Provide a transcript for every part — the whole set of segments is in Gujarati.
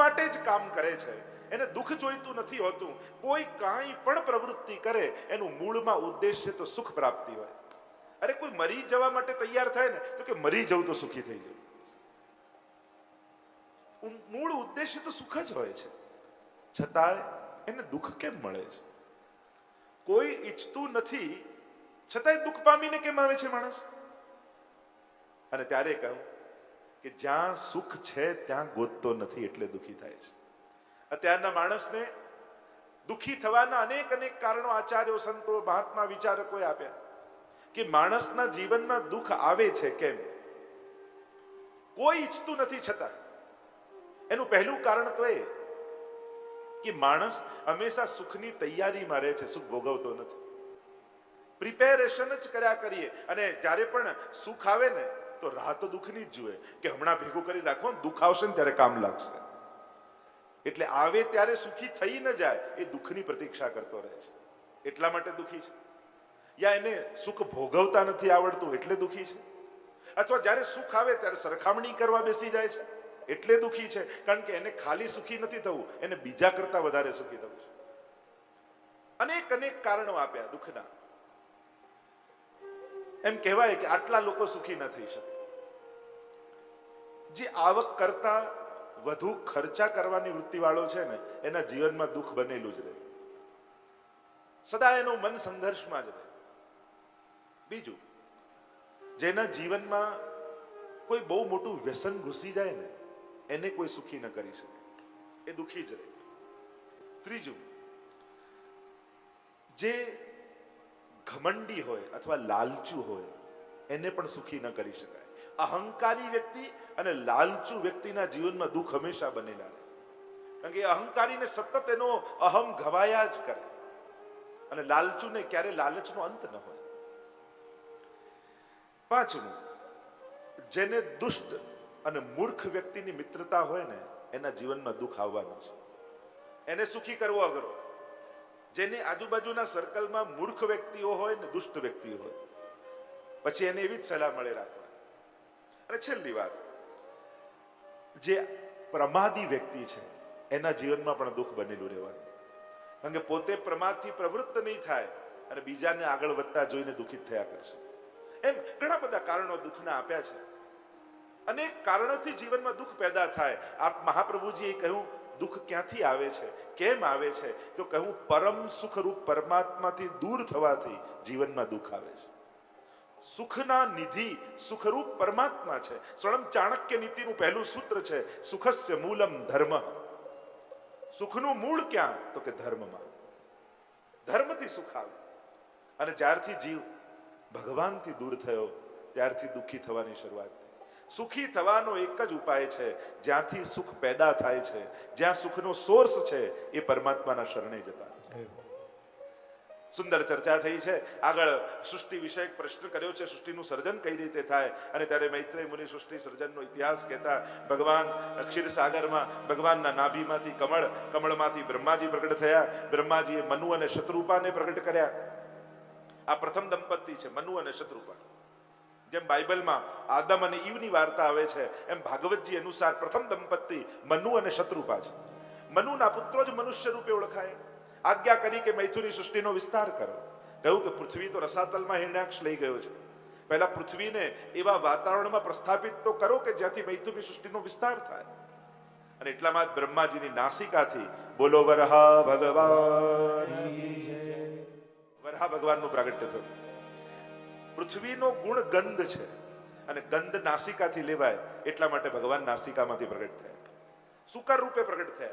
માટે જ કામ કરે છે. એને દુઃખ જોઈતું નથી હોતું. કોઈ કાંઈ પણ પ્રવૃત્તિ કરે, એનું મૂળમાં ઉદ્દેશ્ય તો સુખ પ્રાપ્તિ હોય. અરે કોઈ મરી જવા માટે તૈયાર થાય ને, તો કે મરી જવું તો સુખી થઈ જવું. મૂળ ઉદ્દેશ્ય તો સુખ જ હોય છે. છતાંય એને દુઃખ કેમ મળે છે? કોઈ ઈચ્છતું નથી, છતાંય દુઃખ પામીને કેમ આવે છે માણસ? અને ત્યારે કહું કે જ્યાં સુખ છે, ત્યાં ગોતતો નથી, એટલે દુઃખી થાય છે. અત્યારના માણસને દુઃખી થવાના અનેક અનેક કારણો આચાર્યો, સંતો, મહાત્મા, વિચારકોએ આપ્યા. કે માણસના જીવનમાં દુઃખ આવે છે કેમ? કોઈ ઈચ્છતું નથી છતાં. એનું પહેલું કારણ તો એ કે માણસ હંમેશા સુખની તૈયારીમાં રહે છે, સુખ ભોગવતો નથી. પ્રિપેરેશન જ કર્યા કરીએ. અને જ્યારે પણ સુખ આવે ને તો રાહ તો દુઃખની જ જુએ કે હમણાં ભેગું કરી રાખો દુઃખ આવશે ને ત્યારે કામ લાગશે. એટલે આવે ત્યારે સુખી થઈ ન જાય એ દુઃખની પ્રતીક્ષા કરતો રહે છે. એટલા માટે દુઃખી છે. યા એને સુખ ભોગવતા નથી આવડતું એટલે દુઃખી છે? અથવા જ્યારે સુખ આવે ત્યારે સરખામણી કરવા બેસી જાય છે? એટલે દુઃખી છે. કારણ કે એને ખાલી સુખી નથી થવું, એને બીજા કરતા વધારે સુખી થવું છે. અનેક અનેક કારણો આપ્યા દુઃખના. એમ કહેવાય કે આટલા લોકો સુખી ન થઈ શકે. જે આવક કરતા વધુ ખર્ચા કરવાની વૃત્તિવાળો છે ને, એના જીવનમાં દુઃખ બનેલું જ રહે. સદા એનું મન સંઘર્ષમાં જ રહે. બીજું, જેના જીવનમાં કોઈ બહુ મોટું વ્યસન ઘૂસી જાય ને, એને કોઈ સુખી ન કરી શકે. એ દુઃખી જ રહે. ત્રીજું, જે ઘમંડી હોય અથવા લાલચુ હોય, એને પણ સુખી ન કરી શકાય. અહંકારી વ્યક્તિ અને લાલચુ વ્યક્તિના જીવનમાં દુઃખ હંમેશા બનેલા કારણ કે અહંકારીને સતત એનો અહમ ઘવાયા જ કરે. અને લાલચુને ક્યારે લાલચનો અંત ન હોય. પાંચમું, જેને દુષ્ટ અને મૂર્ખ વ્યક્તિની મિત્રતા હોય ને, એના જીવનમાં દુઃખ આવવાનું છે. એને સુખી કરવો અઘરો. જેની આજુબાજુના સર્કલમાં મૂર્ખ વ્યક્તિઓ હોય ને દુષ્ટ વ્યક્તિઓ હોય, પછી એને એવી જ સલાહ મળે રાખવા. અને છેલ્લી વાત, જે પ્રમાદી વ્યક્તિ છે, એના જીવનમાં પણ દુઃખ બનેલું રહેવાનું. કારણ કે પોતે પ્રમાદથી પ્રવૃત્ત નહીં થાય, અને બીજાને આગળ વધતા જોઈને દુઃખિત થયા કરશે. એમ ઘણા બધા કારણો દુઃખના આપ્યા છે. અને કારણોથી જીવનમાં દુઃખ પેદા થાય. આપ મહાપ્રભુજીએ કહ્યું, દુઃખ ક્યાંથી આવે છે? કેમ આવે છે? તો કહ્યું, પરમ સુખરૂપ પરમાત્માથી દૂર થવાથી જીવનમાં દુઃખ આવે છે. સુખના નિધિ સુખરૂપ પરમાત્મા છે. સ્વયં ચાણક્ય નીતિનું પહેલું સૂત્ર છે, સુખસ્ય મૂલમ ધર્મ. સુખનું મૂળ ક્યાં? તો કે ધર્મમાં. ધર્મથી સુખ આવે. અને જ્યારથી જીવ ભગવાનથી દૂર થયો, ત્યારથી દુઃખી થવાની શરૂઆત થઈ. સુખી થવાનો એક જ ઉપાય છે, જ્યાંથી સુખ પેદા થાય છે, જ્યાં સુખનો સોર્સ છે, એ પરમાત્માના શરણે જતા. સુંદર ચર્ચા થઈ છે. આગળ સૃષ્ટિ વિષયક પ્રશ્ન કર્યો છે. સૃષ્ટિનું સર્જન કઈ રીતે થાય? અને ત્યારે મૈત્રેય મુનિ સૃષ્ટિ સર્જનનો ઇતિહાસ કહેતા, ભગવાન ક્ષીરસાગરમાં ભગવાનના નાભીમાંથી કમળ, કમળમાંથી બ્રહ્માજી પ્રગટ થયા. બ્રહ્માજીએ મનુ અને શત્રુપાને પ્રગટ કર્યા. આ પ્રથમ દંપતી છે, મનુ અને શત્રુપા. જેમ બાઇબલમાં આદમ અને ઈવની વાર્તા આવે છે, એમ ભાગવતજી અનુસાર પ્રથમ દંપતી મનુ અને શત્રુપા છે. મનુના પુત્રો જ મનુષ્ય રૂપે ઓળખાય. આજ્ઞા કરી કે મૈથુની સૃષ્ટિનો વિસ્તાર કરો. કહ્યું કે પૃથ્વી તો રસાતલમાં હિરણ્યાક્ષ લઈ ગયો છે. પહેલા પૃથ્વીને એવા વાતાવરણમાં પ્રસ્થાપિત તો કરો કે જ્યાંથી મૈથુની સૃષ્ટિનો વિસ્તાર થાય. અને એટલામાં જ બ્રહ્માજીની નાસિકાથી બોલો, વરહા ભગવાન. વરહા ભગવાનનું પ્રાગટ્ય થયું. પૃથ્વીનો ગુણ ગંધ છે અને ગંધ નાસિકાથી લેવાય એટલા માટે ભગવાન નાસિકામાંથી પ્રગટ થયા. સુકર રૂપે પ્રગટ થયા.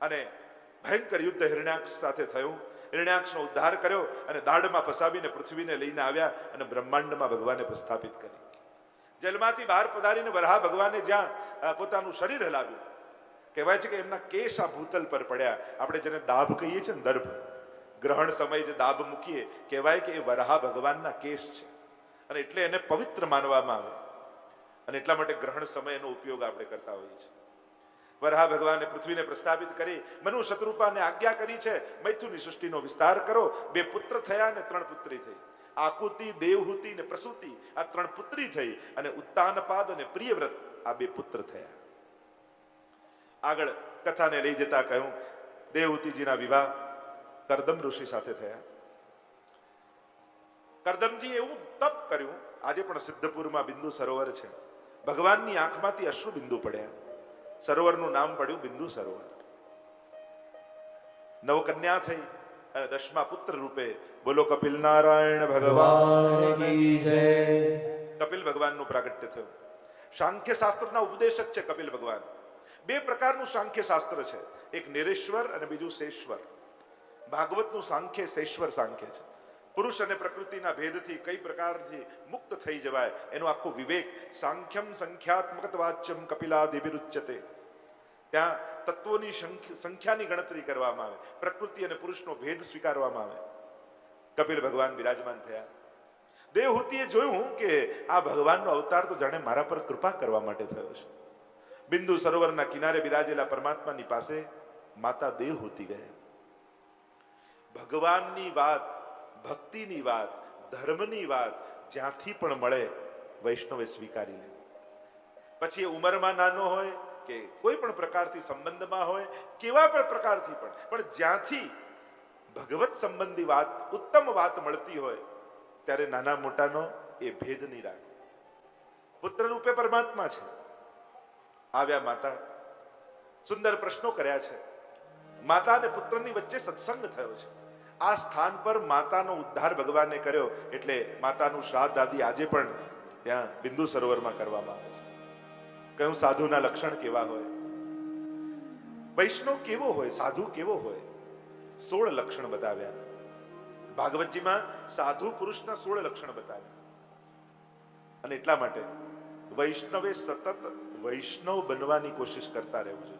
અને ભયંકર યુદ્ધ હિરણ્યાક્ષ સાથે થયું. હિરણ્યાક્ષનો ઉદ્ધાર કર્યો અને દાઢમાં ફસાવીને પૃથ્વીને લઈને આવ્યા અને બ્રહ્માંડમાં ભગવાને પ્રસ્થાપિત કરી. જેલમાંથી બહાર પધારીને વરહા ભગવાને જ્યાં પોતાનું શરીર હલાવ્યું. કહેવાય છે કે એમના કેશ આ ભૂતલ પર પડ્યા. આપણે જેને દાભ કહીએ છીએ ને દર્ભ, ગ્રહણ સમયે જે દાભ મૂકીએ, કહેવાય કે એ વરહા ભગવાનના કેશ છે. અને એટલે એને પવિત્ર માનવામાં આવે. અને એટલા માટે ગ્રહણ સમયનો ઉપયોગ આપણે કરતા હોઈએ છીએ. વરહા ભગવાને પૃથ્વીને પ્રસ્થાપિત કરી મનુ શત્રુપાને આજ્ઞા કરી છે, મૈથુની સૃષ્ટિનો વિસ્તાર કરો. બે પુત્ર થયા અને ત્રણ પુત્રી થઈ. આકુતિ, દેવહૂતિ ને પ્રસૂતિ, આ ત્રણ પુત્રી થઈ અને ઉત્તાનપાદ અને પ્રિયવ્રત આ બે પુત્ર થયા. આગળ કથાને લઈ જતા કહ્યું દેવહૂતિજીના વિવાહ કરદમ ઋષિ સાથે થયા. કરદમજી એવું તપ કર્યું, આજે પણ સિદ્ધપુરમાં બિંદુ સરોવર છે. ભગવાનની આંખમાંથી અશ્રુ બિંદુ પડ્યા. સરોવરનું નામ પડ્યું બિંદુ સરોવર. નવકન્યા થઈ અને દશમા પુત્ર રૂપે બોલો કપિલ નારાયણ ભગવાન કપિલ ભગવાનનું પ્રાગટ્ય થયું. સાંખ્ય શાસ્ત્રના ઉપદેશક છે કપિલ ભગવાન. બે પ્રકારનું સાંખ્ય શાસ્ત્ર છે. એક નિરેશ્વર અને બીજું શેશ્વર. ભાગવતનું સાંખ્ય શેશ્વર સાંખ્ય છે. પુરુષ અને પ્રકૃતિના ભેદથી કઈ પ્રકારથી મુક્ત થઈ જવાય એનો આખો વિવેક સાંખ્યમ સંખ્યાત્મક વાચ્યમ કપિલાદિવિરુચ્યતે ત્યાં તત્વોની સંખ્યાની ગણતરી કરવામાં આવે, પ્રકૃતિ અને પુરુષનો ભેદ સ્વીકારવામાં આવે. કપિલ ભગવાન બિરાજમાન થયા. દેવહૂતિએ જોયું કે આ ભગવાનનો અવતાર તો જાણે મારા પર કૃપા કરવા માટે થયો છે. બિંદુ સરોવરના કિનારે બિરાજેલા પરમાત્માની પાસે માતા દેવહૂતિ ગયા ભગવાનની વાત ભક્તિની વાત, ધર્મની વાત જ્યાંથી પણ મળે, વૈષ્ણવે સ્વીકારી લે. પછી એ ઉંમરમાં નાનો હોય કે કોઈ પણ પ્રકારથી સંબંધમાં હોય, કેવા પણ પ્રકારથી પણ પણ જ્યાંથી ભગવત સંબંધી વાત, ઉત્તમ વાત મળતી હોય, ત્યારે નાના મોટાનો એ ભેદ નહીં રાખે. પુત્ર રૂપે પરમાત્મા છે. આવ્યા માતા, સુંદર પ્રશ્નો કર્યા છે. માતા અને પુત્રની વચ્ચે સત્સંગ થયો છે. આ સ્થાન પર માતાનો ઉદ્ધાર ભગવાને કર્યો એટલે માતાનું શ્રાદ્ધ આદિ આજે પણ ત્યાં બિંદુ સરોવરમાં કરવામાં આવે છે. કયું સાધુના લક્ષણ કેવા હોય? વૈષ્ણવ કેવો હોય? સાધુ કેવો હોય? સોળ લક્ષણ બતાવ્યા. ભાગવતજીમાં સાધુ પુરુષના સોળ લક્ષણ બતાવ્યા. અને એટલા માટે વૈષ્ણવે સતત વૈષ્ણવ બનવાની કોશિશ કરતા રહેવું જોઈએ.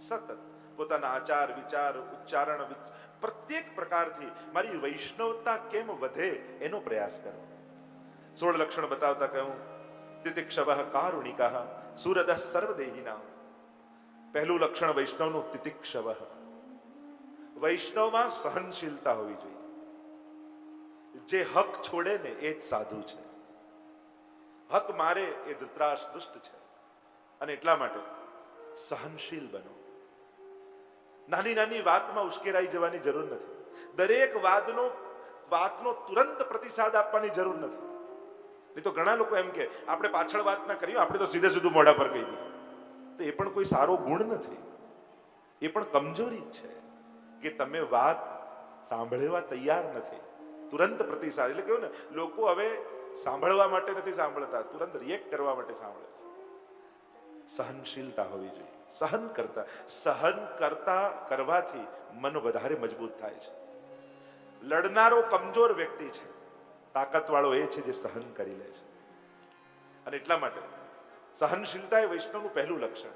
સતત પોતાના આચાર વિચાર ઉચ્ચારણ પ્રત્યેક પ્રકારથી મારી વૈષ્ણવતા કેમ વધે એનો પ્રયાસ કરો. સોળ લક્ષણ બતાવતા કહ્યું તિતિક્ષવ કારુણિકા સુરદ સર્વદેહિના પહેલું લક્ષણ વૈષ્ણવનું તિતિક્ષવ. વૈષ્ણવમાં સહનશીલતા હોવી જોઈએ. જે હક છોડે ને એ જ સાધુ છે. હક મારે એ ધૃતરાશ દુષ્ટ છે. અને એટલા માટે સહનશીલ બનો. નાની નાની વાતમાં ઉશ્કેરાઈ જવાની જરૂર નથી. દરેક વાદનો વાતનો તુરંત પ્રતિસાદ આપવાની જરૂર નથી. નહીં તો ઘણા લોકો એમ કે, આપણે પાછળ વાત ના કરી આપણે તો સીધે સીધું મોઢા પર કહી દીધું તો એ પણ કોઈ સારો ગુણ નથી. એ પણ કમજોરી જ છે કે તમે વાત સાંભળવા તૈયાર નથી. તુરંત પ્રતિસાદ, એટલે કેવું ને, લોકો હવે સાંભળવા માટે નથી સાંભળતા, તુરંત રિએક્ટ કરવા માટે સાંભળે છે. સહનશીલતા હોવી જોઈએ. સહન કરતા સહન કરતા કરવાથી મન વધારે મજબૂત થાય છે. લડનારો કમજોર વ્યક્તિ છે. તાકાતવાળો એ છે જે સહન કરી લે છે. અને એટલા માટે સહનશીલતા એ વૈષ્ણવનું પહેલું લક્ષણ.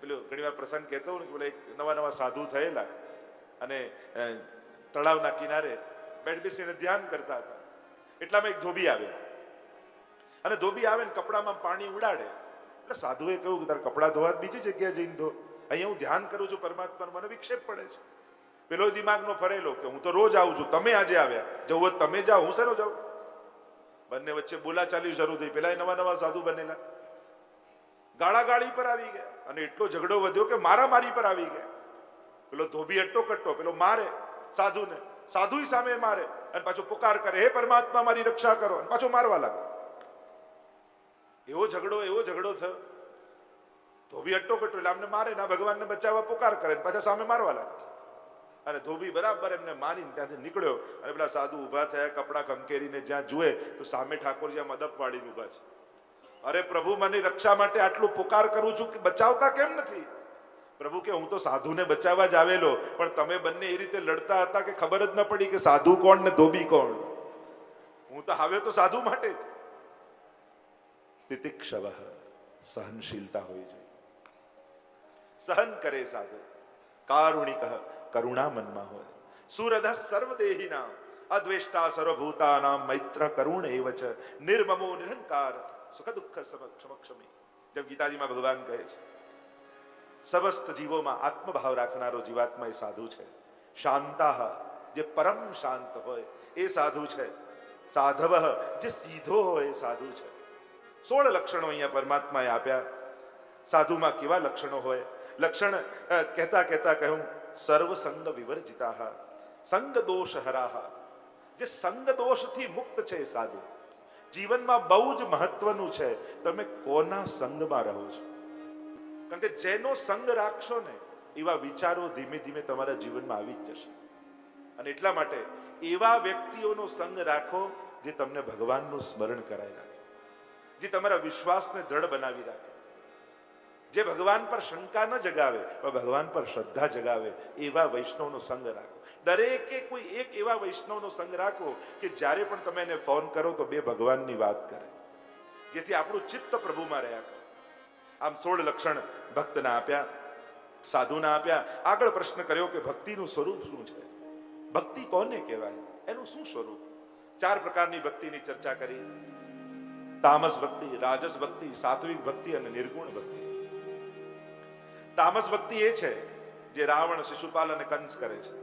પેલું ઘણી વાર પ્રસંગ કહેતો ને કે એક નવા નવા સાધુ થયેલા અને તળાવના કિનારે બેઠ બેસીને ધ્યાન કરતા હતા. એટલામાં એક ધોબી આવ્યો. અને ધોબી આવે ને કપડામાં પાણી ઉડાડે. સાધુએ કહ્યું કે તારે કપડા ધોવા બીજી જગ્યાએ જઈને ધો. અહીંયા હું ધ્યાન કરું છું પરમાત્માનો, મને વિક્ષેપ પડે છે. પેલો દિમાગનો ફરેલો કે હું તો રોજ આવું છું, તમે આજે આવ્યા. જવું તમે જાઓ, હું શેનો જાઉં? બંને વચ્ચે બોલાચાલી શરૂ થઈ. પેલા નવા નવા સાધુ બનેલા. ગાળાગાળી પર આવી ગયા. અને એટલો ઝઘડો વધ્યો કે મારામારી પર આવી ગયા. પેલો ધોબી એટલો કટ્ટો, પેલો મારે સાધુને. સાધુ સામે મારે. અને પાછો પુકાર કરે, હે પરમાત્મા, મારી રક્ષા કરો. અને પાછો મારવા લાગે એવો ઝઘડો એવો ઝઘડો થયો. ધોબી અટ્ટો કટ્ટો એટલે આમને મારે ના ભગવાનને બચાવવા પુકાર કરે પાછા સામે મારવા લાગે. અને ધોબી બરાબર એમને મારીને ત્યાંથી નીકળ્યો. અને પેલા સાધુ ઊભા થયા, કપડાં કંકેરીને જ્યાં જુએ, તો સામે ઠાકોરજી આમ અદબ પાડીને ઊભા છે. અરે પ્રભુ, મને રક્ષા માટે આટલું પુકાર કરું છું કે બચાવતા કેમ નથી? પ્રભુ કે, હું તો સાધુને બચાવવા જ આવેલો, પણ તમે બંને એ રીતે લડતા હતા કે ખબર જ ન પડી કે સાધુ કોણ ને ધોબી કોણ? હું તો આવ્યો તો સાધુ માટે જ. તિતિક્ષવ સહનશીલતા હોવી જોઈએ સહન કરે સાધુ કારુણિક કરુણા મનમાં હોય સુરધ સર્વદેહીના અદ્વેષ્ટા સર્વભૂતાના મૈત્ર કરુણ એવ છે નિર્મમો નિરંકાર સુખ દુઃખ સમક્ષમી જેમ ગીતાજીમાં ભગવાન કહે છે સમસ્ત જીવોમાં આત્મભાવ રાખનારો જીવાત્મા એ સાધુ છે શાંતા જે પરમ શાંત હોય એ સાધુ છે સાધવ જે સીધો હોય એ સાધુ છે સોળ લક્ષણો અહીંયા પરમાત્માએ આપ્યા. સાધુમાં કેવા લક્ષણો હોય? લક્ષણ કહેતા કહેતા કહ્યું, સર્વસંગ વિવર્જિતા સંગ દોષ હરાહ જે સંગ દોષથી મુક્ત છે સાધુ. જીવનમાં બહુ જ મહત્વનું છે, તમે કોના સંગમાં રહો છો? કારણ કે જેનો સંગ રાખશો ને, એવા વિચારો ધીમે ધીમે તમારા જીવનમાં આવી જ જશે. અને એટલા માટે એવા વ્યક્તિઓનો સંગ રાખો, જે તમને ભગવાનનું સ્મરણ કરાય રાખે. જે તમારા વિશ્વાસને દ્રઢ બનાવી રાખે. જે ભગવાન પર શંકા ન જગાવે, પણ ભગવાન પર શ્રદ્ધા જગાવે, એવા વૈષ્ણવનો સંગ રાખો. દરેકે કોઈ એક એવા વૈષ્ણવનો સંગ રાખો કે જ્યારે પણ તમે એને ફોન કરો તો બે ભગવાનની વાત કરે. જેથી આપણું ચિત્ત પ્રભુમાં રહ્યા કરે. આમ સોળ લક્ષણ ભક્તના આપ્યા, સાધુના આપ્યા. આગળ પ્રશ્ન કર્યો કે ભક્તિનું સ્વરૂપ શું છે? ભક્તિ કોને કહેવાય? એનું શું સ્વરૂપ? ચાર પ્રકારની ભક્તિની ચર્ચા કરી. તામસ ભક્તિ, રાજસ ભક્તિ, સાત્વિક ભક્તિ અને નિર્ગુણ ભક્તિ. તામસ ભક્તિ એ છે જે રાવણ, શિશુપાલ અને કંસ કરે છે.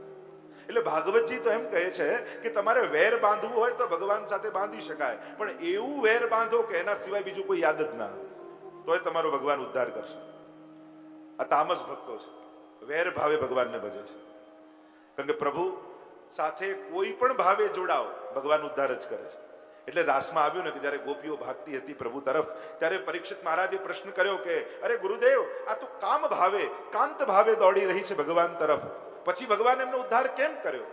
એટલે ભાગવતજી તો એમ કહે છે કે તમારે વેર બાંધવું હોય તો ભગવાન સાથે બાંધી શકાય, પણ એવું વેર બાંધો કે એના સિવાય બીજું કોઈ યાદ જ ના તોય તમારો ભગવાન ઉદ્ધાર કરશે. આ તામસ ભક્તો છે. વેર ભાવે ભગવાનને ભજે છે. કારણ કે પ્રભુ સાથે કોઈ પણ ભાવે જોડાઓ, ભગવાન ઉદ્ધાર જ કરે છે. એટલે રાસમાં આવ્યું ને કે જ્યારે ગોપીઓ ભાગતી હતી પ્રભુ તરફ, ત્યારે પરીક્ષિત મહારાજે પ્રશ્ન કર્યો કે, અરે ગુરુદેવ, આ તો કામ ભાવે, કાંત ભાવે દોડી રહી છે ભગવાન તરફ. પછી ભગવાન એમનો ઉદ્ધાર કેમ કર્યો?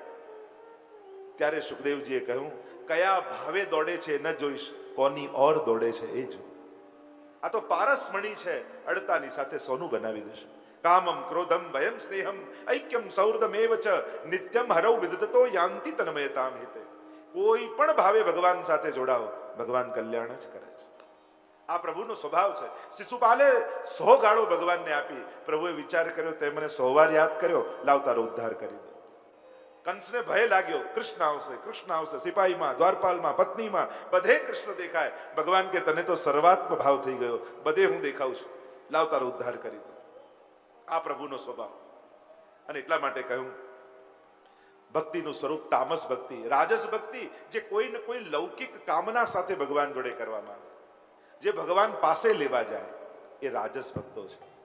ત્યારે સુખદેવજીએ કહ્યું, કયા ભાવે દોડે છે ન જોઈશ, કોની ઓર દોડે છે એ જો. આ તો પારસમણી છે, અડતાની સાથે સોનું બનાવી દેશે. કામમ ક્રોધમ ભયમ સ્નેહમ, ઐક્યમ સૌર્દમેવ ચ, નિત્યમ હરૌ વિદતો યાંતિ તન્મયતામ હિતે. કોઈ પણ ભાવે ભગવાન સાથે જોડાઓ, ભગવાન કલ્યાણ જ કરે છે. આ પ્રભુનો સ્વભાવ છે. શિશુપાલે સો ગાળો ભગવાનને આપી, પ્રભુએ વિચાર કર્યો, તે મને સો વાર યાદ કર્યો, લાવ તારો ઉદ્ધાર કરી કંસને ભય લાગ્યો, કૃષ્ણ આવશે કૃષ્ણ આવશે, સિપાહીમાં, દ્વારપાલમાં, પત્નીમાં, બધે કૃષ્ણ દેખાય. ભગવાન કે, તને તો સર્વાત્મ ભાવ થઈ ગયો, બધે હું દેખાઉં છું. લાવ ઉદ્ધાર કરી દો. આ પ્રભુનો સ્વભાવ. અને એટલા માટે કહ્યું ભક્તિનું સ્વરૂપ તામસ ભક્તિ, રાજસ ભક્તિ, જે કોઈ ને કોઈ લૌકિક કામના સાથે ભગવાન જોડે કરવામાં આવે. જે ભગવાન પાસે લેવા જાય, એ રાજસ ભક્તો છે.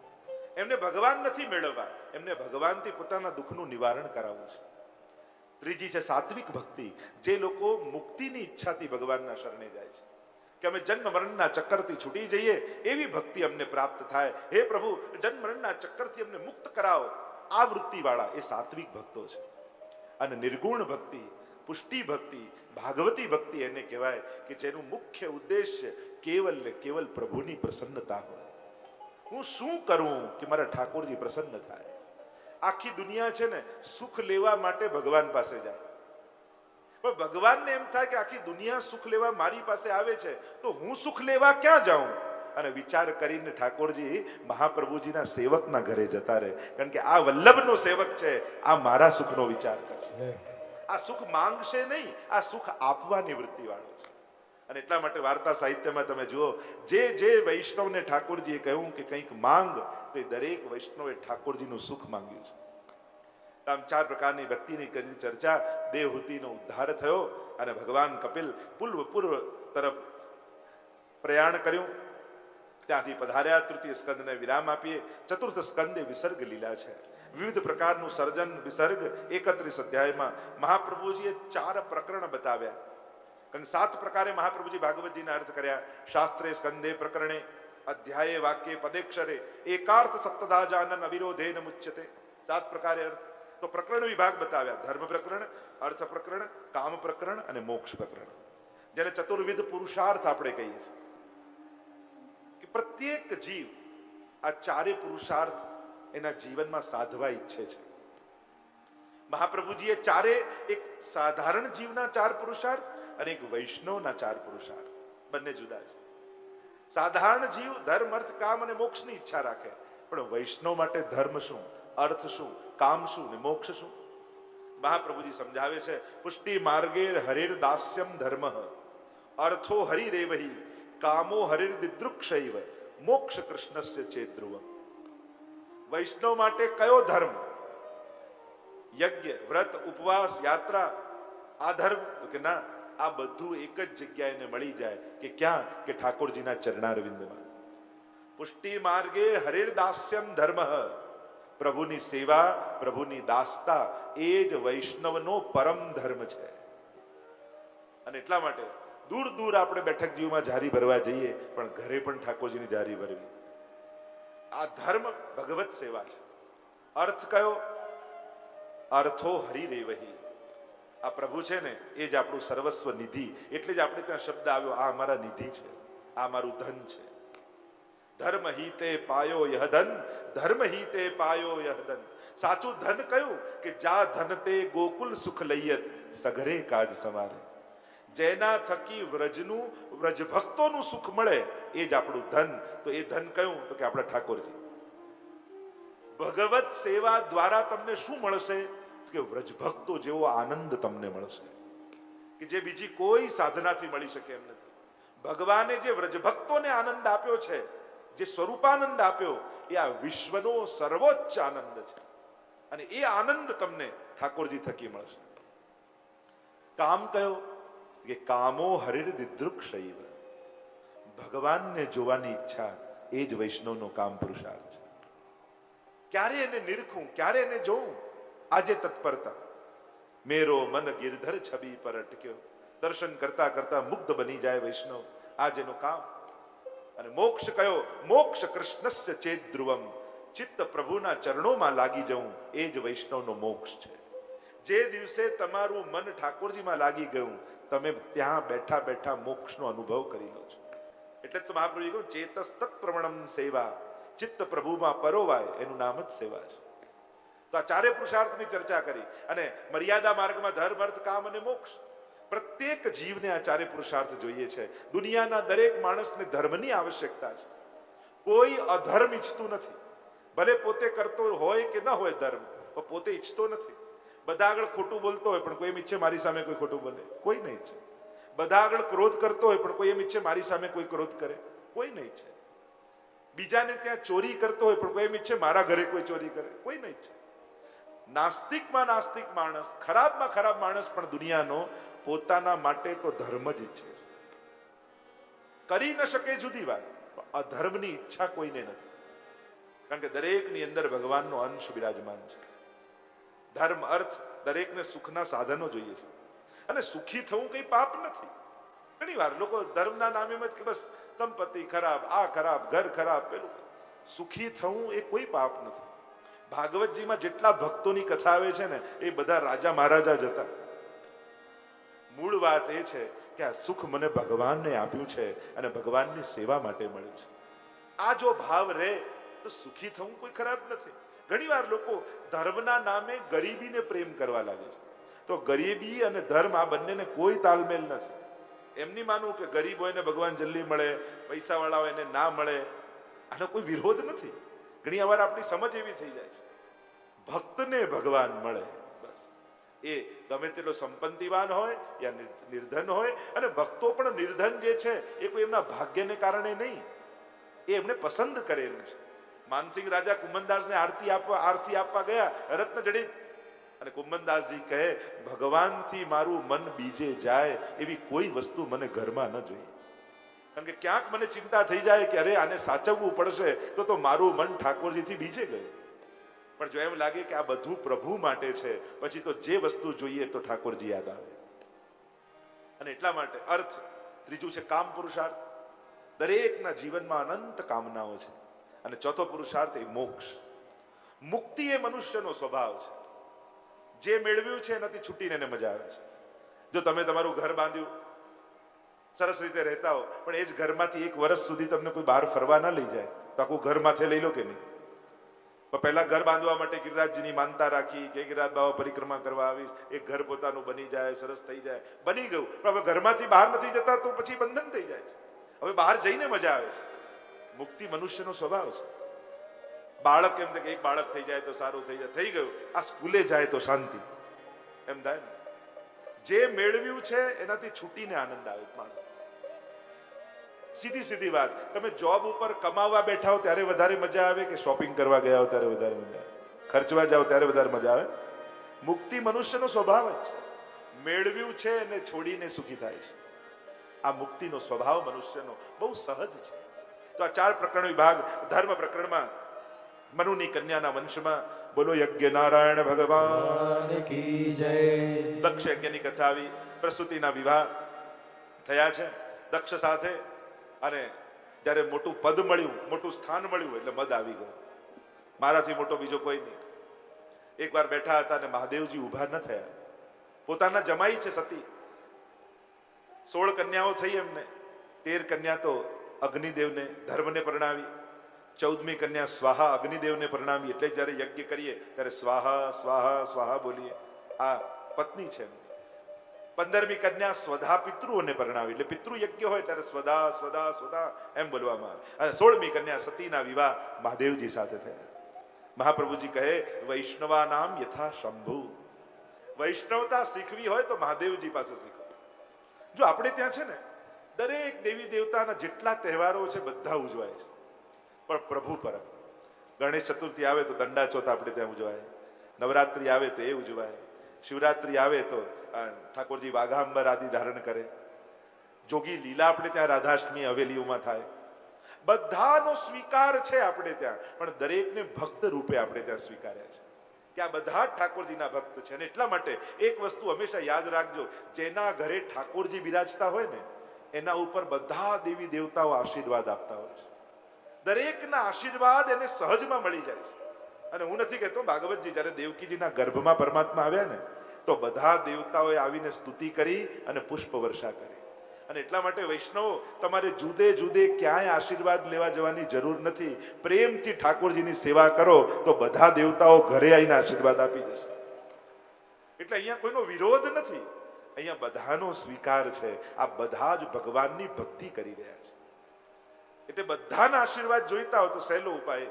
એમને ભગવાન નથી મેળવવા, એમને ભગવાનથી પોતાના દુઃખનું નિવારણ કરાવવું છે. ત્રીજી છે સાત્વિક ભક્તિ, જે લોકો મુક્તિની ઈચ્છાથી ભગવાનના શરણે જાય છે. કે અમે જન્મ મરણના ચક્કરથી છૂટી જઈએ, એવી ભક્તિ અમને પ્રાપ્ત થાય. હે પ્રભુ જન્મ મરણના ચક્કરથી અમને મુક્ત કરાવો. આ વૃત્તિવાળા એ સાત્વિક ભક્તો છે. અને નિર્ગુણ ભક્તિ, પુષ્ટિ ભક્તિ, ભાગવતી ભક્તિ એને કહેવાય કે જેનું મુખ્ય ઉદ્દેશ્ય કેવલ ને કેવલ પ્રભુની પ્રસન્નતા હોય. હું શું કરું કે મારા ઠાકોરજી પ્રસન્ન થાય? આખી દુનિયા છે ને સુખ લેવા માટે ભગવાન પાસે જાય. પણ ભગવાનને એમ થાય કે આખી દુનિયા સુખ લેવા મારી પાસે આવે છે, તો હું સુખ લેવા ક્યાં જાઉં? અને વિચાર કરીને ઠાકોરજી મહાપ્રભુજીના સેવકના ઘરે જતા રહે. કારણ કે આ વલ્લભનો સેવક છે આ મારા સુખનો વિચાર કરે આ સુખ માંગશે નહીં આ સુખ આપવાની વૃત્તિ વાળો છે. અને એટલા માટે વાર્તા સાહિત્યમાં તમે જુઓ જે જે વૈષ્ણવને ઠાકોરજીએ કહ્યું કે કંઈક માંગ તો એ દરેક વૈષ્ણવે ઠાકોરજીનું સુખ માંગ્યું છે. આમ ચાર પ્રકારની ભક્તિની કરી ચર્ચા દેવહૂતિનો ઉદ્ધાર થયો અને ભગવાન કપિલ પૂર્વ પૂર્વ તરફ પ્રયાણ કર્યું. ત્યાંથી પધાર્યા, તૃતીય સ્કંદને વિરામ આપીએ. ચતુર્થ સ્કંદે વિસર્ગ લીલા છે. વિવિધ પ્રકારનું સર્જન, વિસર્ગ એકત્રીસ અધ્યાયમાં મહાપ્રભુજીએ ચાર પ્રકરણ બતાવ્યા. કારણ સાત પ્રકારે મહાપ્રભુજી ભાગવતજીના અર્થ કર્યા. શાસ્ત્રે સ્કંદે પ્રકરણે, અધ્યાયે વાક્ય પદેક્ષરે, એકાર્થ સપ્તધાજાનંદ અવિરોધે ન મુચ્યતે. સાત પ્રકારે અર્થ. તો પ્રકરણ વિભાગ બતાવ્યા. ધર્મ પ્રકરણ, અર્થ પ્રકરણ, કામ પ્રકરણ અને મોક્ષ પ્રકરણ. જેને ચતુર્વિધ પુરુષાર્થ આપણે કહીએ છીએ. પ્રત્યેક જીવ આ ચારે પુરુષાર્થ એના જીવનમાં સાધવા ઈચ્છે છે. મહાપ્રભુજીએ ચારે એક સાધારણ જીવના ચાર પુરુષાર્થ અને એક વૈષ્ણવના ચાર પુરુષાર્થ. બંને જુદા છે. સાધારણ જીવ ધર્મ, અર્થ, કામ અને મોક્ષની ઈચ્છા રાખે. પણ વૈષ્ણવ માટે ધર્મ શું, અર્થ શું, કામ શું ને મોક્ષ શું? મહાપ્રભુજી સમજાવે છે, પુષ્ટિ માર્ગે હરિર દાસ્યમ ધર્મ. અર્થો હરિરેવહી કામો હરિર દિદૃક્ષૈવ મોક્ષ કૃષ્ણસ્ય ચેદ્રુવ વૈષ્ણવ માટે કયો ધર્મ યજ્ઞ વ્રત ઉપવાસ યાત્રા આ ધર્મ તો કે ના આ બધું એક જ જગ્યાએ મળી જાય કે ક્યાં કે ઠાકોરજીના ચરણારવિંદમાં પુષ્ટિ માર્ગે હરિર્દાસ્યમ ધર્મ પ્રભુની સેવા પ્રભુની દાસતા એ જ વૈષ્ણવનો પરમ ધર્મ છે અને એટલા માટે દૂર દૂર આપણે બેઠક જીવમાં જારી ભરવા જઈએ, પણ ઘરે પણ ઠાકોરજીની જારી ભરવી. આ ધર્મ ભગવત સેવા છે. અર્થ કયો? અર્થો હરી રેવહી આ પ્રભુ છે ને, એ જ આપણું સર્વસ્વ નિધિ. એટલે જ આપણે ત્યાં શબ્દ આવ્યો, આ અમારા નિધિ છે. આ મારું ધન છે. ધર્મ હિતે પાયો યહ ધન, ધર્મ હિતે પાયો યહ ધન. સાચું ધન કયું? કે જા ધન તે ગોકુલ સુખ લઈયત, સઘરે કાજ સમારે. જેના થકી વ્રજનું વ્રજ ભક્તોનું સુખ મળે, એ જ આપણું ધન. તો એ ધન કયું? તો કે આપણા ઠાકોરજી. ભગવત સેવા દ્વારા તમને શું મળશે? કે વ્રજ ભક્તો જેવો આનંદ તમને મળશે. કે જે બીજી કોઈ સાધનાથી મળી શકે એમ નથી. ભગવાને જે વ્રજ ભક્તોને આનંદ આપ્યો છે, જે સ્વરૂપાનંદ આપ્યો, એ આ વિશ્વનો સર્વોચ્ચ આનંદ છે. અને એ આનંદ તમને ઠાકોરજી થકી મળશે. કામ કયો? કે કામો હરિર દિદૃક્ષૈવ ભગવાનને જોવાની ઈચ્છા એ જ વૈષ્ણવનો કામ પુરુષાર્થ છે. ક્યારે એને નિરખું, ક્યારે એને જોઉં? આજે તત્પરતા. મેરો મન ગિરધર છબી પર અટક્યો. દર્શન કરતા કરતા મુગ્ધ બની જાય વૈષ્ણવ. આજ એનું કામ. અને મોક્ષ કયો? મોક્ષ કૃષ્ણસ્ય ચેત ધ્રુવમ. ચિત્ત પ્રભુના ચરણોમાં લાગી જવું એ જ વૈષ્ણવનો મોક્ષ છે. જે દિવસે તમારું મન ઠાકોરજીમાં લાગી ગયું તમે ત્યાં બેઠા બેઠા મોક્ષનો અનુભવ કરી લો છો. એટલે તો મહાપ્રભુજી કહ્યું ચેતસ્તત પ્રવણમ સેવા, ચિત્ત પ્રભુમાં પરોવાય, એનું નામ જ સેવા છે. તો આ ચારે પુરુષાર્થની ચર્ચા કરી અને મર્યાદા માર્ગમાં ધર્મ, અર્થ, કામ અને મોક્ષ. પ્રત્યેક જીવને આ ચારે પુરુષાર્થ જોઈએ છે. દુનિયાના દરેક માણસને ધર્મની આવશ્યકતા છે. કોઈ અધર્મ ઈચ્છતું નથી. ભલે પોતે કરતો હોય કે ન હોય ધર્મ, પણ પોતે ઈચ્છતો નથી. બધા આગળ ખોટું બોલતો હોય પણ કોઈ એમ ઈચ્છે મારી સામે કોઈ ખોટું બોલે. કોઈ નહીં છે બધા આગળ ક્રોધ કરતો હોય પણ કોઈ એમ ઈચ્છે મારી સામે કોઈ ક્રોધ કરે. કોઈ નહીં છે બીજાને ત્યાં ચોરી કરતો હોય પણ કોઈ એમ ઈચ્છે મારા ઘરે કોઈ ચોરી કરે. કોઈ નહીં છે નાસ્તિકમાં નાસ્તિક માણસ, ખરાબમાં ખરાબ માણસ પણ દુનિયાનો પોતાના માટે તો ધર્મ જ ઈચ્છે છે. કરી ન શકે જુદી વાત અધર્મની ઈચ્છા કોઈને નથી. કારણ કે દરેકની અંદર ભગવાનનો અંશ બિરાજમાન છે. ધર્મ અર્થ દરેકને સુખના સાધનો જોઈએ છે. અને સુખી થવું કઈ પાપ નથી. ઘણી વાર લોકો ધર્મના નામે જ કે બસ સંપત્તિ ખરાબ, આ ખરાબ, ઘર ખરાબ, પેલું સુખી થવું એ કોઈ પાપ નથી. ભાગવતજીમાં જેટલા ભક્તોની કથા આવે છે ને, એ બધા રાજા મહારાજા જ હતા. મૂળ વાત એ છે કે આ સુખ મને ભગવાનને આપ્યું છે અને ભગવાનની સેવા માટે મળ્યું છે. આ જો ભાવ રહે, તો સુખી થવું કોઈ ખરાબ નથી. ઘણીવાર લોકો ધર્મના નામે ગરીબીને પ્રેમ કરવા લાગે છે. તો ગરીબી અને ધર્મ આ બંનેને કોઈ તાલમેલ નથી. એમની માનવું કે ગરીબ હોય ને ભગવાન જલ્દી મળે પૈસા વાળા હોય એને ના મળે, આનો કોઈ વિરોધ નથી. ઘણી વાર આપણી સમજ એવી થઈ જાય છે. ભક્તને ભગવાન મળે, બસ. એ ગમે તેટલો સંપત્તિવાન હોય યા નિર્ધન હોય, અને ભક્તો પણ નિર્ધન જે છે, એ કોઈ એમના ભાગ્યને કારણે નહીં. એ એમને પસંદ કરેલું છે. માનસિંહ રાજા કુંભનદાસને આરતી આપવા, આરસી આપવા ગયા, રત્ન જડિત. અને કુંભનદાસજી કહે, ભગવાનથી મારું મન બીજે જાય એવી કોઈ વસ્તુ મને ઘરમાં ન જોઈએ. કારણ કે ક્યાંક મને ચિંતા થઈ જાય કે અરે આને સાચવવું પડશે તો તો મારું મન ઠાકોરજીથી બીજે ગયું. પણ જો એમ લાગે કે આ બધું પ્રભુ માટે છે, પછી તો જે વસ્તુ જોઈએ તો ઠાકોરજી યાદ આવે. અને એટલા માટે અર્થ ત્રીજું છે, કામ પુરુષાર્થ. દરેકના જીવનમાં અનંત કામનાઓ છે. અને ચોથો પુરુષાર્થ એ મોક્ષ. મુક્તિ એ મનુષ્યનો સ્વભાવ છે. જે મેળવ્યું છે એનાથી છૂટીને એને મજા આવે છે. જો તમે તમારું ઘર બાંધ્યું, સરસ રીતે રહેતા હો, પણ એ જ ઘરમાંથી એક વર્ષ સુધી તમને કોઈ બહાર ફરવા ના લઈ જાય, તો આખું ઘર લઈ લો કે નહીં? પણ પહેલા ઘર બાંધવા માટે ગિરિરાજજીની માનતા રાખી કે ગિરિરાજ બાબા પરિક્રમા કરવા આવીશ. એક ઘર પોતાનું બની જાય, સરસ થઈ જાય. બની ગયું. પણ હવે ઘરમાંથી બહાર નથી જતા તો પછી બંધન થઈ જાય હવે બહાર જઈને મજા આવે છે. મુક્તિ મનુષ્યનો સ્વભાવ છે. બાળક એમ કે એક બાળક થઈ જાય તો સારું થઈ જાય. થઈ ગયું. આ સ્કૂલે જાય તો શાંતિ. એમ થાય જે મેળવ્યું છે એનાથી છૂટીને આનંદ આવે માણસ. સીધી સીધી વાત. તમે જોબ ઉપર કમાવા બેઠા હો ત્યારે વધારે મજા આવે કે શોપિંગ કરવા ગયા હો ત્યારે વધારે મજા આવે? ખર્ચવા જાઓ ત્યારે વધારે મજા આવે? મુક્તિ મનુષ્યનો સ્વભાવ જ છે. મેળવ્યું છે અને છોડીને સુખી થાય છે. આ મુક્તિનો સ્વભાવ મનુષ્યનો બહુ સહજ છે. તો આ ચાર પ્રકરણ વિભાગ ધર્મ પ્રકરણમાં મનુની કન્યાના વંશમાં બોલો યજ્ઞ નારાયણ ભગવાન. કી જય. દક્ષ યજ્ઞની કથા આવી પ્રસ્તુતિના વિવાહ થયા છે દક્ષ સાથે અને જ્યારે મોટું પદ મળ્યું મોટું સ્થાન મળ્યું એટલે મદ આવી ગયો. મારાથી મોટો બીજો કોઈ નહીં. એકવાર બેઠા હતા અને મહાદેવજી ઊભા ન થયા. પોતાના જમાઈ છે સતી. સોળ કન્યાઓ થઈ એમને. તેર કન્યા તો અગ્નિદેવને ધર્મને પરણાવી. ચૌદમી કન્યા સ્વાહા અગ્નિદેવને પરણાવી. એટલે જ્યારે યજ્ઞ કરીએ, ત્યારે સ્વાહા સ્વાહા સ્વાહા બોલીએ. આ પત્ની છે પંદરમી કન્યા સ્વધા પિતૃઓને પરણાવી. એટલે પિતૃ યજ્ઞ હોય ત્યારે સ્વધા સ્વધા સ્વધા એમ બોલવામાં આવે. અને સોળમી કન્યા સતીના વિવાહ મહાદેવજી સાથે થયા. મહાપ્રભુજી કહે વૈષ્ણવા નામ યથા શંભુ. વૈષ્ણવતા શીખવી હોય તો મહાદેવજી પાસે શીખો. જો આપણે ત્યાં છે ને દરેક દેવી દેવતાના જેટલા તહેવારો છે, બધા ઉજવાય છે. પણ પ્રભુ પર ગણેશ ચતુર્થી આવે તો દંડા ચોથ આપણે ત્યાં ઉજવાય. નવરાત્રી આવે તો એ ઉજવાય. શિવરાત્રી આવે તો ઠાકોરજી વાઘાંબર આદિ ધારણ કરે. જોગી લીલા આપણે ત્યાં રાધાષ્ટમી હવેલીઓમાં થાય. બધાનો સ્વીકાર છે આપણે ત્યાં, પણ દરેકને ભક્ત રૂપે આપણે ત્યાં સ્વીકાર્યા છે. કે આ બધા ઠાકોરજીના ભક્ત છે અને એટલા માટે એક વસ્તુ હંમેશા યાદ રાખજો, જેના ઘરે ઠાકોરજી બિરાજતા હોય ને એના ઉપર બધા દેવી દેવતાઓ આશીર્વાદ આપતા હોય છે. દરેકના આશીર્વાદ એને સહજમાં મળી જાય છે. અને હું નથી કહેતો, ભાગવતજી, જ્યારે દેવકીજીના ગર્ભમાં પરમાત્મા આવ્યા ને, તો બધા દેવતાઓએ આવીને સ્તુતિ કરી અને પુષ્પ વર્ષા કરી. અને એટલા માટે વૈષ્ણવ, તમારે જુદે જુદે ક્યાંય આશીર્વાદ લેવા જવાની જરૂર નથી. પ્રેમથી ઠાકોરજીની સેવા કરો, તો બધા દેવતાઓ ઘરે આવીને આશીર્વાદ આપી જશે એટલે અહીંયા કોઈનો વિરોધ નથી. અહીંયા બધાનો સ્વીકાર છે. આ બધા જ ભગવાનની ભક્તિ કરી રહ્યા છે. એટલે બધાના આશીર્વાદ જોઈતા હોય તો સહેલો ઉપાય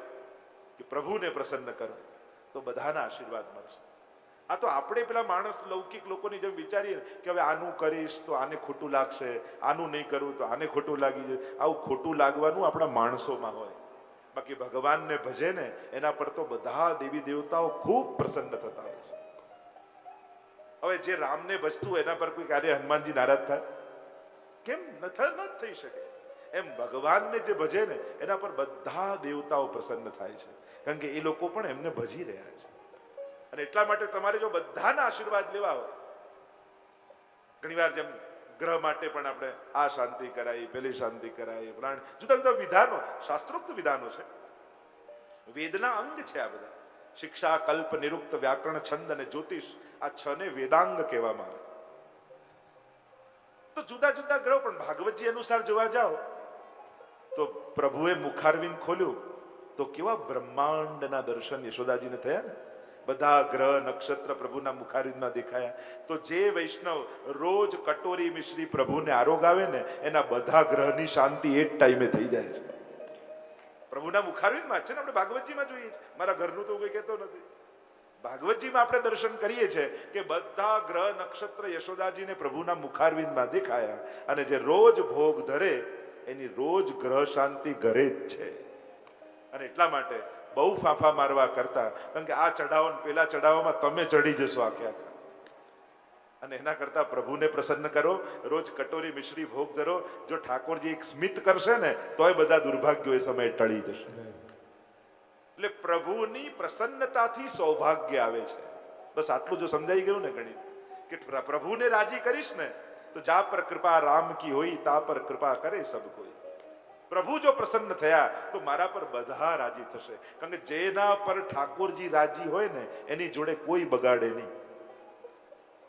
કે પ્રભુને પ્રસન્ન કરો, તો બધાના આશીર્વાદ મળશે. આ તો આપણે પેલા માણસ લૌકિક લોકોની જેમ વિચારીએ કે હવે આનું કરીશ તો આને ખોટું લાગશે, આનું નહીં કરું તો આને ખોટું લાગી જાય. આવું ખોટું લાગવાનું આપણા માણસોમાં હોય. બાકી ભગવાનને ભજે ને એના પર તો બધા દેવી દેવતાઓ ખૂબ પ્રસન્ન થતા હોય છે. હવે જે રામને ભજતું એના પર કોઈ કાર્ય હનુમાનજી નારાજ થાય? કેમ? ન થઈ શકે. એમ ભગવાનને જે ભજે ને, એના પર બધા દેવતાઓ પ્રસન્ન થાય છે. કારણ કે એ લોકો પણ એમને ભજી રહ્યા છે. અને એટલા માટે તમારે જો બધાના આશીર્વાદ લેવા હોય, ઘણીવાર જેમ ગ્રહ માટે પણ આપણે આ શાંતિ કરાવી પેલી શાંતિ કરાવી પ્રાણ જુદા જુદા વિધાનો, શાસ્ત્રોક્ત વિધાનો છે. વેદના અંગ છે આ બધા. શિક્ષા, કલ્પ, નિરુક્ત, વ્યાકરણ, છંદ અને જ્યોતિષ આ છ ને વેદાંગ કહેવામાં આવે. તો જુદા જુદા ગ્રહો, પણ ભાગવતજી અનુસાર જોવા જાઓ, તો પ્રભુએ મુખારવિંદ ખોલ્યું, તો કેવા બ્રહ્માંડના દર્શન યશોદાજીને થયા ને? બધા ગ્રહ, નક્ષત્ર પ્રભુના મુખારવિંદમાં દેખાયા. તો જે વૈષ્ણવ રોજ કટોરી મિશ્રી પ્રભુને આરોગાવે ને, એના બધા ગ્રહની શાંતિ એ જ ટાઈમે થઈ જાય છે. પ્રભુના મુખારવિંદમાં છે ને આપણે ભાગવતજીમાં જોઈએ છીએ મારા ઘરનું તો કોઈ કહેતો નથી. ભાગવતજીમાં આપણે દર્શન કરીએ છીએ કે બધા ગ્રહ નક્ષત્ર યશોદાજીને પ્રભુના મુખારવિંદમાં દેખાયા અને જે રોજ ભોગ ધરે, એની રોજ ગ્રહ શાંતિ ઘરે જ છે. અને એટલા માટે બહુ ફાંફા મારવા કરતા. કારણ કે આ ચઢાવો પેલા ચઢાવામાં તમે ચડી જશો આખે આખા. અને એના કરતા પ્રભુને પ્રસન્ન કરો, રોજ કટોરી મિશ્રી ભોગ ધરો, જો ઠાકોરજી એક સ્મિત કરશે ને, તોય બધા દુર્ભાગ્યો એ સમયે ટળી જશે. એટલે પ્રભુની પ્રસન્નતાથી સૌભાગ્ય આવે છે. બસ આટલું જો સમજાઈ ગયું ને ગણિત, કે પ્રભુને રાજી કરીશ ને, તો જા પર કૃપા રામ કી હોય, તા પર કૃપા કરે સબ કોઈ. પ્રભુ જો પ્રસન્ન થયા, તો મારા પર બધા રાજી થશે. કારણ કે જેના પર ઠાકોરજી રાજી હોય ને, એની જોડે કોઈ બગાડે નહીં.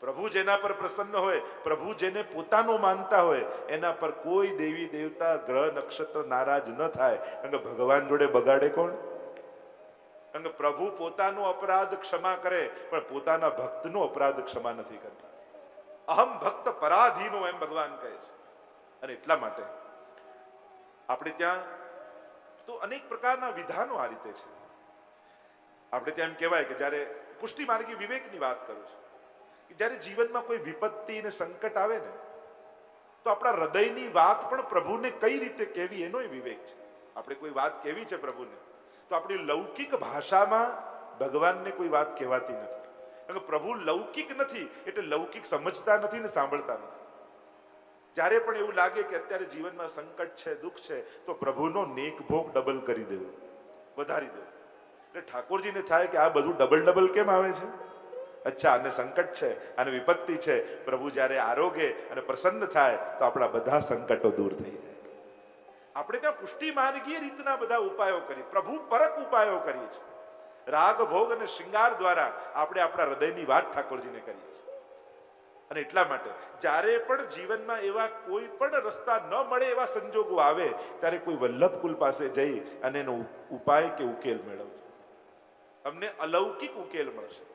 પ્રભુ જેના પર પ્રસન્ન હોય, પ્રભુ જેને પોતાનો માનતા હોય, એના પર કોઈ દેવી દેવતા, ગ્રહ, નક્ષત્ર નારાજ ન થાય. કારણ કે ભગવાન જોડે બગાડે કોણ? કારણ કે પ્રભુ પોતાનો અપરાધ ક્ષમા કરે, પણ પોતાના ભક્તનો અપરાધ ક્ષમા નથી કરતા. અહમ ભક્ત પરાધીનો એમ ભગવાન કહે છે. અને એટલા માટે આપણે ત્યાં તો અનેક પ્રકારના વિધાનો આ રીતે છે. આપણે ત્યાં એમ કહેવાય કે જ્યારે પુષ્ટિ માર્ગી વિવેકની વાત કરું છું કે જ્યારે જીવનમાં કોઈ વિપત્તિ ને સંકટ આવે ને, તો આપણા હૃદયની વાત પણ પ્રભુને કઈ રીતે કહેવી એનો વિવેક છે. આપણે કોઈ વાત કેવી છે પ્રભુને, તો આપણી લૌકિક ભાષામાં ભગવાનને કોઈ વાત કહેવાતી નથી. પ્રભુ લૌકિક નથી, એટલે લૌકિક સમજતા નથી ને સાંભળતા નથી. જ્યારે પણ એવું લાગે કે અત્યારે જીવનમાં સંકટ છે, દુઃખ છે, તો પ્રભુનો નેક ભોગ ડબલ કરી દેવો, વધારી દેવો. એટલે ઠાકોરજીને થાય કે આ બધું ડબલ ડબલ કેમ આવે છે? અચ્છા, અને સંકટ છે, અને વિપત્તિ છે. પ્રભુ જ્યારે આરોગે અને પ્રસન્ન થાય, તો આપણા બધા સંકટો દૂર થઈ જાય. આપણે ત્યાં પુષ્ટિ માર્ગીય રીતના બધા ઉપાયો કરી પ્રભુ પરક ઉપાયો કરીએ છીએ. રાગ, ભોગ અને શૃંગાર દ્વારા આપણે આપણા હૃદયની વાત ઠાકોરજીને કરીએ છીએ. અને એટલા માટે, જ્યારે પણ જીવનમાં એવા કોઈ પણ રસ્તા ન મળે એવા સંજોગો આવે, ત્યારે કોઈ વલ્લભ કુલ પાસે જઈ અને એનો ઉપાય કે ઉકેલ મેળવજો. તમને અલૌકિક ઉકેલ મળશે.